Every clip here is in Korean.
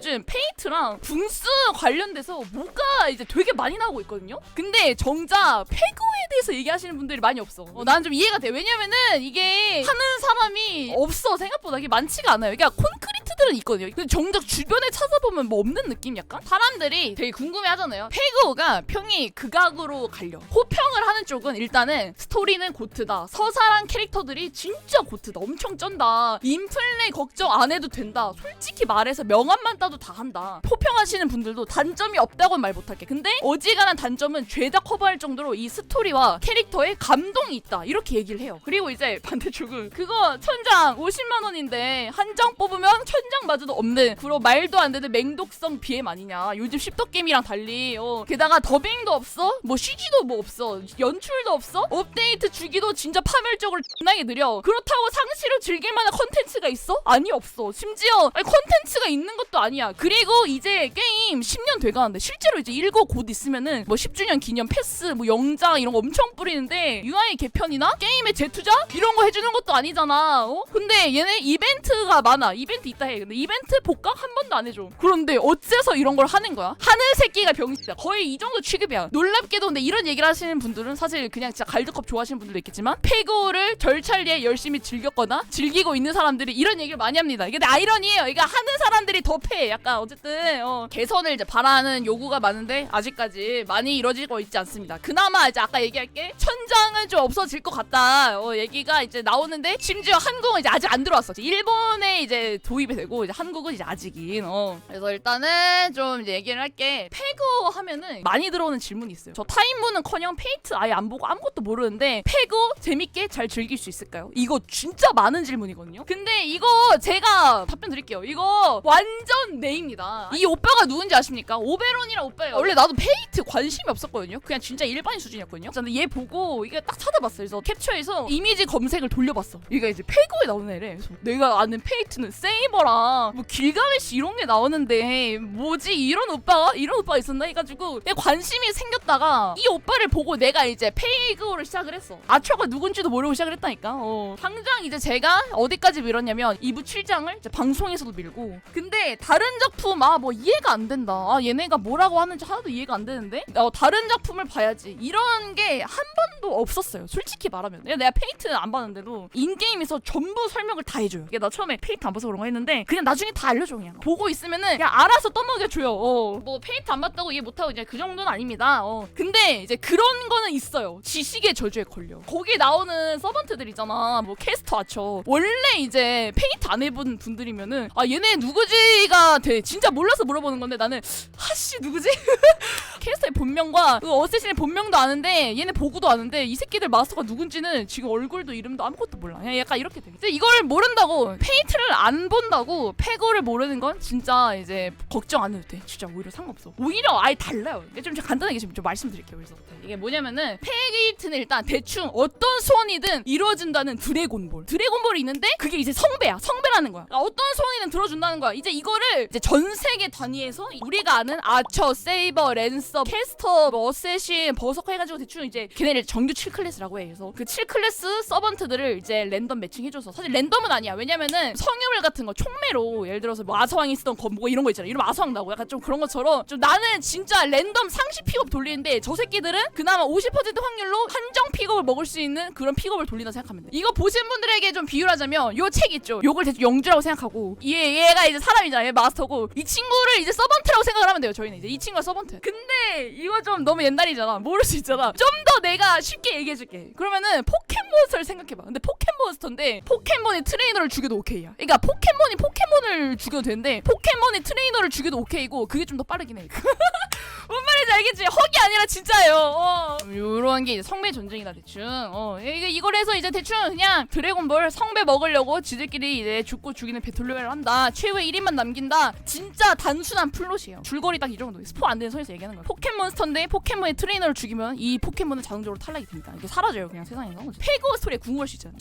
요즘 페이트랑 붕스 관련돼서 뭐가 이제 되게 많이 나오고 있거든요. 근데 정작 페그에 대해서 얘기하시는 분들이 많이 없어. 어, 나는 좀 이해가 돼. 왜냐면은 이게 하는 사람이 없어 생각보다 이게 많지가 않아요. 그러니까 콘크 리트들은 있거든요. 근데 정작 주변에 찾아보면 뭐 없는 느낌 약간? 사람들이 되게 궁금해하잖아요. 페그가 평이 극악으로 갈려. 호평을 하는 쪽은 일단은 스토리는 고트다. 서사랑 캐릭터들이 진짜 고트다. 엄청 쩐다. 인플레 걱정 안 해도 된다. 솔직히 말해서 명함만 따도 다 한다. 호평하시는 분들도 단점이 없다고는 말 못할게. 근데 어지간한 단점은 죄다 커버할 정도로 이 스토리와 캐릭터에 감동이 있다. 이렇게 얘기를 해요. 그리고 이제 반대쪽은 그거 천장 50만 원인데 한 장 뽑으면 천장 마저도 없는 그런 말도 안 되는 맹독성 BM 아니냐. 요즘 십덕 게임이랑 달리 어. 게다가 더빙도 없어. 뭐 CG도 뭐 없어. 연출도 없어. 업데이트 주기도 진짜 파멸적으로 존나게 느려. 그렇다고 상시로 즐길 만한 컨텐츠가 있어? 아니 없어. 심지어 아니, 컨텐츠가 있는 것도 아니야. 그리고 이제 게임 10년 돼가는데 실제로 이제 일고 곧 있으면은 뭐 10주년 기념 패스 뭐 영장 이런 거 엄청 뿌리는데 UI 개편이나 게임의 재투자 이런 거 해주는 것도 아니잖아. 어? 근데 얘네 이벤트가 많아. 이벤트 있다 해. 근데 이벤트 복각 한 번도 안 해줘. 그런데 어째서 이런 걸 하는 거야? 하는 새끼가 병신이야. 거의 이 정도 취급이야. 놀랍게도 근데 이런 얘기를 하시는 분들은 사실 그냥 진짜 갈드컵 좋아하시는 분들도 있겠지만 페고를 절찰리에 열심히 즐겼거나 즐기고 있는 사람들이 이런 얘기를 많이 합니다. 이게 아이러니예요. 이거 하는 사람들이 더 패. 약간 어쨌든 어, 개선을 이제 바라는 요구가 많은데 아직까지 많이 이루어지고 있지 않습니다. 그나마 이제 아까 얘기할 게 천장은 좀 없어질 것 같다. 어, 얘기가 이제 나오는데 심지어 한국은 이제 아직 안 들어왔어. 일본에 이제 도입이 되고 이제 한국은 이제 아직인. 어. 그래서 일단은 좀 이제 얘기를 할게. 페그 하면은 많이 들어오는 질문이 있어요. 저 타임문은커녕 페이트 아예 안 보고 아무것도 모르는데 페그 재밌게 잘 즐길 수 있을까요? 이거 진짜 많은 질문이거든요. 근데 이거 제가 답변 드릴게요. 이거 완전 네입니다. 이 오빠가 누군지 아십니까? 오베론이라 오빠예요. 원래 나도 페이트 관심이 없었거든요. 그냥 진짜 일반인 수준이었거든요. 근데 얘 보고 이게 딱 찾아봤어요. 그래서 캡처해서 이미지 검색을 돌려봤어. 얘가 이제 페이커에 나오는 애래. 그래서 내가 아는 페이트는 세이버랑 뭐 길가메시 이런 게 나오는데 뭐지 이런 오빠가 이런 오빠가 있었나 해가지고 내 관심이 생겼다가 이 오빠를 보고 내가 이제 페이그를 시작을 했어. 아처가 누군지도 모르고 시작을 했다니까. 어. 당장 이제 제가 어디까지 밀었냐면 2부 7장을 이제 방송에서도 밀고 근데 다른 작품 아 뭐 이해가 안 된다. 아 얘네가 뭐라고 하는지 하나도 이해가 안 되는데 어, 다른 작품을 봐야지 이런 게 한 번도 없었어요. 솔직히 말하면 내가, 페이트 안 봤는데도 인게임에서 전부 설명을 다 해줘요. 이게 나 처음에 페이트 안 봐서 그런 거 했는데 그냥 나중에 다 알려줘 그냥 보고 있으면은 그냥 알아서 떠먹여줘요. 어. 뭐 페이트 안 봤다고 이해 못하고 이제 그 정도는 아닙니다. 어. 근데 이제 그런 거는 있어요. 지식의 저주에 걸려. 거기 나오는 서번트들 있잖아. 뭐 캐스터 아처. 원래 이제 페이트 안 해본 분들이면은 아 얘네 누구지가 돼. 진짜 몰라서 물어보는 건데 나는 하씨 누구지? 캐스터의 본명과 그 어쌔신의 본명도 아는데 얘네 보고도 아는데 이 새끼들 마스터가 누군지는 지금 얼굴도 이름도 아무것도 몰라. 그냥 약간 이렇게 돼. 근데 이걸 모른다고 페이트를 안 본다고 패거를 모르는 건 진짜 이제 걱정 안 해도 돼. 진짜 오히려 상관없어. 오히려 아예 달라요. 좀 간단하게 좀, 좀 말씀드릴게요. 그래서 이게 뭐냐면은 페이트는 일단 대충 어떤 소원이든 이루어진다는 드래곤볼. 드래곤볼이 있는데 그게 이제 성배야. 성배라는 거야. 그러니까 어떤 소원이든 들어준다는 거야. 이제 이거를 이제 전 세계 단위에서 우리가 아는 아처, 세이버, 랜 서, 캐스터, 뭐 어쌔신, 버서커 해가지고 대충 이제 걔네를 정규 7클래스라고 해. 그래서 그 7클래스 서번트들을 이제 랜덤 매칭해줘서 사실 랜덤은 아니야. 왜냐면은 성유물 같은 거 총매로 예를 들어서 뭐 아서왕이 쓰던 거뭐 이런 거 있잖아. 이러면 아서왕 나고 약간 좀 그런 것처럼 좀 나는 진짜 랜덤 상시 픽업 돌리는데 저 새끼들은 그나마 50% 확률로 한정 픽업을 먹을 수 있는 그런 픽업을 돌린다 생각하면 돼. 이거 보신 분들에게 좀 비유하자면 요 책 있죠. 요걸 대충 영주라고 생각하고 얘 얘가 이제 사람이잖아. 얘 마스터고 이 친구를 이제 서번트라고 생각을 하면 돼요. 저희는 이제 이 친구가 서번트. 근데 이거 좀 너무 옛날이잖아. 모를 수 있잖아. 좀 더 내가 쉽게 얘기해줄게. 그러면은 포켓몬스터를 생각해봐. 근데 포켓몬스터인데 포켓몬의 트레이너를 죽여도 오케이야. 그러니까 포켓몬이 포켓몬을 죽여도 되는데 포켓몬이 트레이너를 죽여도 오케이고 그게 좀 더 빠르긴 해. 뭔 말인지 알겠지? 헉이 아니라 진짜예요. 어. 요런 게 이제 성배 전쟁이다 대충. 어. 이거 이걸 해서 이제 대충 그냥 드래곤볼 성배 먹으려고 지들끼리 이제 죽고 죽이는 배틀로얄을 한다. 최후의 1인만 남긴다. 진짜 단순한 플롯이에요. 줄거리 딱 이 정도. 스포 안 되는 선에서 얘기하는 거야. 포켓몬스터인데 포켓몬의 트레이너를 죽이면 이 포켓몬은 자동적으로 탈락이 됩니다. 이게 사라져요 그냥 세상에서. 페고 스토리에 궁금할 수 있잖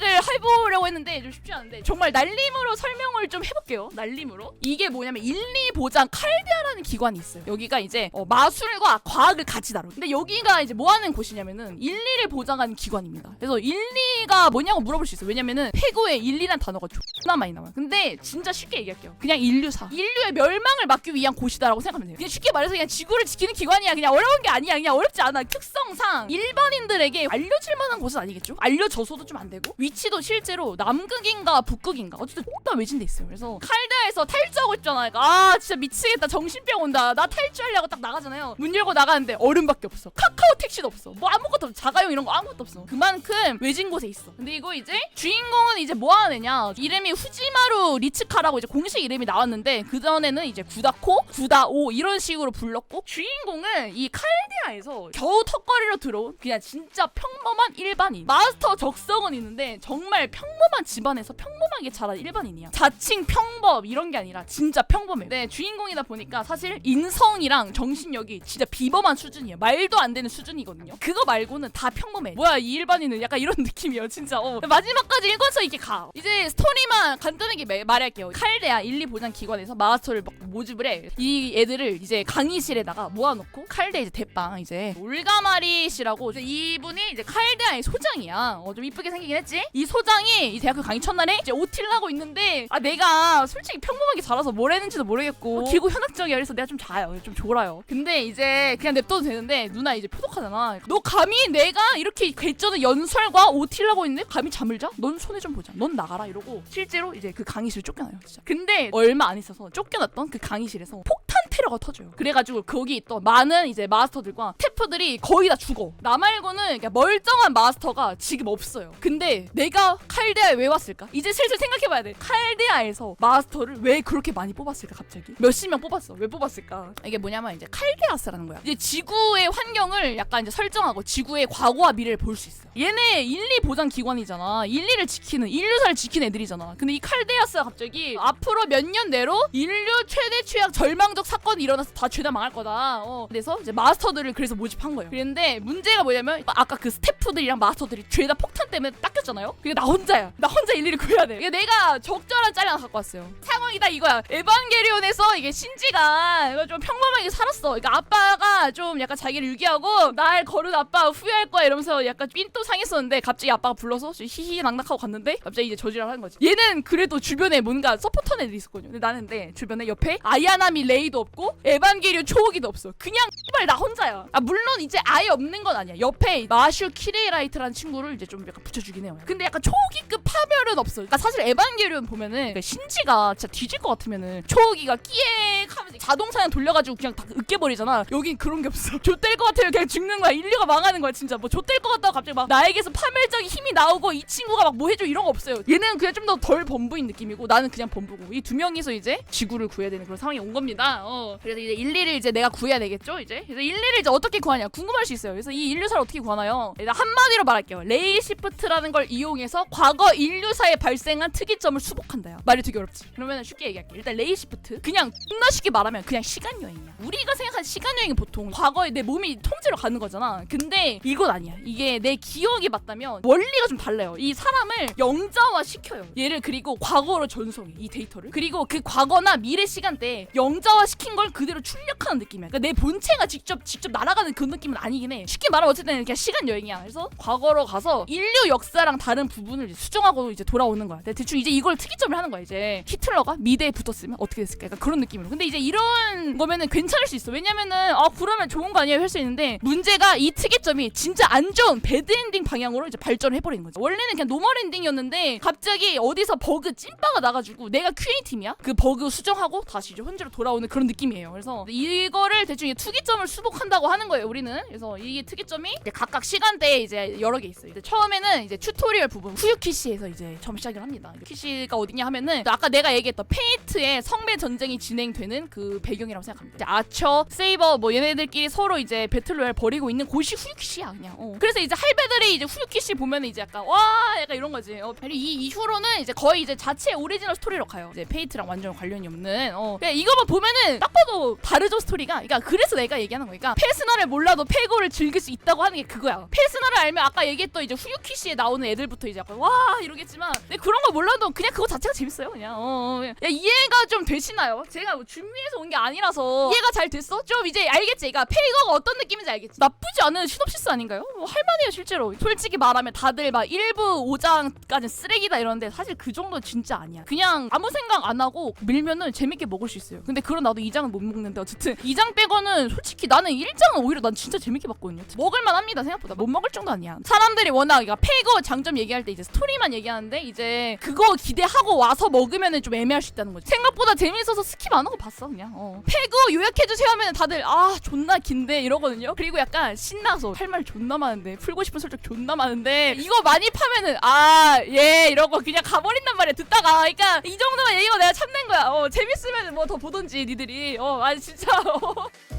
아. 축약을 해보려고 했는데 좀 쉽지 않은데 정말 날림으로 설명을 좀 해볼게요. 날림으로. 이게 뭐냐면 1, 2 보장 칼데아라는 기관이 있어요. 여기가 이제 어, 마술과 과학을 같이 다뤄. 근데 여기가 이제 뭐 하는 곳이냐면은 인리를 보장하는 기관입니다. 그래서 인리가 뭐냐고 물어볼 수 있어요. 왜냐면은 페고에 인리란 단어가 존나 많이 나와요. 근데 진짜 쉽게 얘기할게요. 그냥 인류사. 인류의 멸망을 막기 위한 곳이다라고 생각하면 돼요. 그냥 쉽게 말해서 그냥 지구를 지키는 기관이야. 그냥 어려운 게 아니야. 그냥 어렵지 않아. 특성상 일반인들에게 알려질 만한 곳은 아니겠죠? 알려져서도 좀 안 되고 위 치도 실제로 남극인가 북극인가 어쨌든 다 외진데 있어요. 그래서 칼다에서 탈주하고 있잖아. 그러니까 아 진짜 미치겠다. 정신병 온다. 나 탈주하려고 딱 나가잖아요. 문 열고 나가는데 얼음밖에 없어. 카카오 택시도 없어. 뭐 아무것도 없어. 자가용 이런 거 아무것도 없어. 그만큼 외진 곳에 있어. 근데 이거 이제 주인공은 이제 뭐 하는 애냐? 이름이 후지마루 리츠카라고 이제 공식 이름이 나왔는데 그 전에는 이제 구다코, 구다오 이런 식으로 불렀고 주인공은 이 칼데아에서 겨우 턱걸이로 들어온 그냥 진짜 평범한 일반인. 마스터 적성은 있는데 정말 평범한 집안에서 평범하게 자란 일반인이야. 자칭 평범 이런 게 아니라 진짜 평범해. 네, 주인공이다 보니까 사실 인성이랑 정신력이 진짜 비범한 수준이에요. 말도 안 되는 수준이거든요. 그거 말고는 다 평범해. 뭐야 이 일반인은 약간 이런 느낌이에요, 진짜. 어. 마지막까지 읽어서 이렇게 가. 이제 스토리만 간단하게 매- 말할게요. 칼데아 1, 2 보장 기관에서 마스터를 막 모집을 해. 이 애들을 이제 강의실에다가 모아놓고 칼데 이제 대빵 이제 올가마리 씨라고 이제 이분이 이제 칼데아의 소장이야. 어, 좀 이쁘게 생기긴 했지. 이 소장이 이 대학교 강의 첫날에 이제 OT를 하고 있는데 아 내가 솔직히 평범하게 자라서 뭘 했는지도 모르겠고 기고 현학적이야 그래서 내가 좀 자요. 좀 졸아요. 근데 이제 그냥 냅둬도 되는데 누나 이제 표독하잖아. 너 감히 내가 이렇게 궤쩌는 연설과 OT를 하고 있는데 감히 잠을 자? 넌 손해 좀 보자. 넌 나가라 이러고 실제로 이제 그 강의실 쫓겨나요. 진짜. 근데 얼마 안 있어서 쫓겨났던 그 강의실에서 폭탄 테러가 터져요. 그래가지고 거기 있던 많은 이제 마스터들과 스태프들이 거의 다 죽어. 나 말고는 그냥 멀쩡한 마스터가 지금 없어요. 근데 내가 칼데아에 왜 왔을까? 이제 슬슬 생각해봐야 돼. 칼데아에서 마스터를 왜 그렇게 많이 뽑았을까 갑자기? 몇십 명 뽑았어. 왜 뽑았을까? 이게 뭐냐면 이제 칼데아스라는 거야. 이제 지구의 환경을 약간 이제 설정하고 지구의 과거와 미래를 볼 수 있어. 얘네 인리 보장 기관이잖아. 인리를 지키는 인류사를 지키는 애들이잖아. 근데 이 칼데아스가 갑자기 앞으로 몇 년 내로 인류 최대 취약 절망적 사건 이 일어나서 다 죄다 망할 거다. 어. 그래서 이제 마스터들을 그래서 모집한 거예요. 그런데 문제가 뭐냐면 아까 그 스태프들이랑 마스터들이 죄다 폭탄 때문에 닦였잖아요. 그게 나 혼자야. 나 혼자 일일이 구해야 돼. 이게 내가 적절한 짤이 하나 갖고 왔어요. 상황이 다 이거야. 에반게리온에서 이게 신지가 이거 좀 평범하게 살았어. 그러니까 아빠가 좀 약간 자기를 유기하고 날 거른 아빠 후회할 거야 이러면서 약간 삔또 상했었는데 갑자기 아빠가 불러서 히히 낙낙하고 갔는데 갑자기 이제 저지랄 하는 거지. 얘는 그래도 주변에 뭔가 서포터는 애들이 있었거든요. 근데 나는 근데 주변에 옆에 아야나미 레이도 없고 에반게리온 초호기도 없어. 그냥 씨발 나 혼자야. 아 물론 이제 아예 없는 건 아니야. 옆에 마슈 키레이라이트라는 친구를 이제 좀 약간 붙여주긴 해요. 근데 약간 초호기급 파멸은 없어. 그러니까 사실 에반게리온 보면은 그 신지가 진짜 뒤질 것 같으면은 초호기가 끼액 하면서 자동사냥 돌려가지고 그냥 다 으깨버리잖아. 여긴 그런 게 없어. 좆될 것 같아요. 그냥 죽는 거야. 인류가 망하는 거야 진짜. 뭐 좆될 것 같다고 갑자기 막 나에게서 파멸적인 힘이 나오고 이 친구가 막 뭐 해줘 이런 거 없어요. 얘는 그냥 좀 더 덜 범부인 느낌이고 나는 그냥 범부고 이 두 명이서 이제 지구를 구해야 되는 그런 상황이 온 겁니다. 어. 그래서 이제 일리를 이제 내가 구해야 되겠죠 이제. 그래서 일리를 이제 어떻게 구하냐 궁금할 수 있어요. 그래서 이 인류사를 어떻게 구하나요? 일단 한마디로 말할게요. 레이 시프트라는 걸 이용해서 과거 인류사에 발생한 특이점을 수복한다요. 말이 되게 어렵지. 그러면 쉽게 얘기할게. 일단 레이 시프트 그냥 존나 쉽게 말하면 그냥 시간 여행이야. 우리가 생각한 시간 여행은 보통 과거에 내 몸이 통째로 가는 거잖아. 근데 이건 아니야. 이게 내 기억이 맞다면 원리가 좀 달라요. 이 사람을 영자화 시켜요. 얘를 그리고 과거로 전송해 이 데이터를. 그리고 그 과거나 미래 시간대에 영자화 시킨 걸 그대로 출력하는 느낌이야. 그러니까 내 본체가 직접 직접 날아가는 그 느낌은 아니긴 해. 쉽게 말하면 어쨌든 그냥 시간 여행이야. 그래서 과거로 가서 인류 역사랑 다른 부분을 수정하고 이제 돌아오는 거야. 대충 이제 이걸 특이점을 하는 거야. 이제 히틀러가 미대에 붙었으면 어떻게 됐을까? 그런 느낌으로. 근데 이제 이런 거면은 괜찮을 수 있어. 왜냐면은 아 그러면 좋은 거 아니에요 할 수 있는데 문제가 이 특이점이 진짜 안 좋은 배드 엔딩 방향으로 이제 발전을 해버린 거지. 원래는 그냥 노멀 엔딩이었는데 갑자기 어디서 버그 찐빠가 나가지고 내가 QA 팀이야. 그 버그 수정하고 다시 이제 현재로 돌아오는 그런 느낌 이에요. 그래서 이거를 대충 투기점을 수복한다고 하는 거예요. 우리는 그래서 이게 특이점이 각각 시간대에 이제 여러 개 있어요. 이제 처음에는 이제 튜토리얼 부분 후유키 씨에서 이제 처음 시작을 합니다. 씨가 어디냐 하면은 아까 내가 얘기했던 페이트의 성배 전쟁이 진행되는 그 배경이라고 생각합니다. 아처, 세이버 뭐 얘네들끼리 서로 이제 배틀로얄 벌이고 있는 곳이 후유키 씨야 그냥. 어. 그래서 이제 할배들이 이제 후유키 씨 보면은 이제 약간 와 약간 이런 거지. 어. 그리고 이 이후로는 이제 거의 이제 자체 오리지널 스토리로 가요. 이제 페이트랑 완전 관련이 없는. 어. 이거만 보면은 딱 봐도 다르죠 스토리가. 그러니까 그래서 내가 얘기하는 거니까 페스나를 몰라도 페고를 즐길 수 있다고 하는 게 그거야. 페스나를 알면 아까 얘기했던 이제 후유키 씨에 나오는 애들부터 이제 약간 와 이러겠지만 근데 그런 거 몰라도 그냥 그거 자체가 재밌어요. 그냥 어, 어. 야 이해가 좀 되시나요? 제가 뭐 준비해서 온 게 아니라서 이해가 잘 됐어? 좀 이제 알겠지? 그러니까 페이거가 어떤 느낌인지 알겠지? 나쁘지 않은 시놉시스 아닌가요? 뭐 할만해요 실제로 솔직히 말하면 다들 막 1부 5장까지 쓰레기다 이러는데 사실 그 정도 진짜 아니야 그냥 아무 생각 안 하고 밀면은 재밌게 먹을 수 있어요 근데 그런 나도 2장 은 못 먹는데 어쨌든 2장 빼고는 솔직히 나는 1장은 오히려 난 진짜 재밌게 봤거든요. 먹을만 합니다 생각보다. 못 먹을 정도 아니야. 사람들이 워낙 그러니까 페이거 장점 얘기할 때 이제 스토리만 얘기하는데 이제 그거 기대하고 와서 먹으면은 좀 애매할 수 있다는 거지. 생각보다 재밌어서 스킵 안 하고 봤어 그냥. 어. 페이거 요약해 주세요 하면 다들 아 존나 긴데 이러거든요. 그리고 약간 신나서 할 말 존나 많은데 풀고 싶은 설정 존나 많은데 이거 많이 파면은 아 예 이러고 그냥 가버린단 말이야 듣다가. 그러니까 이 정도만 얘기가 내가 참는 거야. 어 재밌으면 뭐 더 보던지 니들이 어 아니 진짜 어.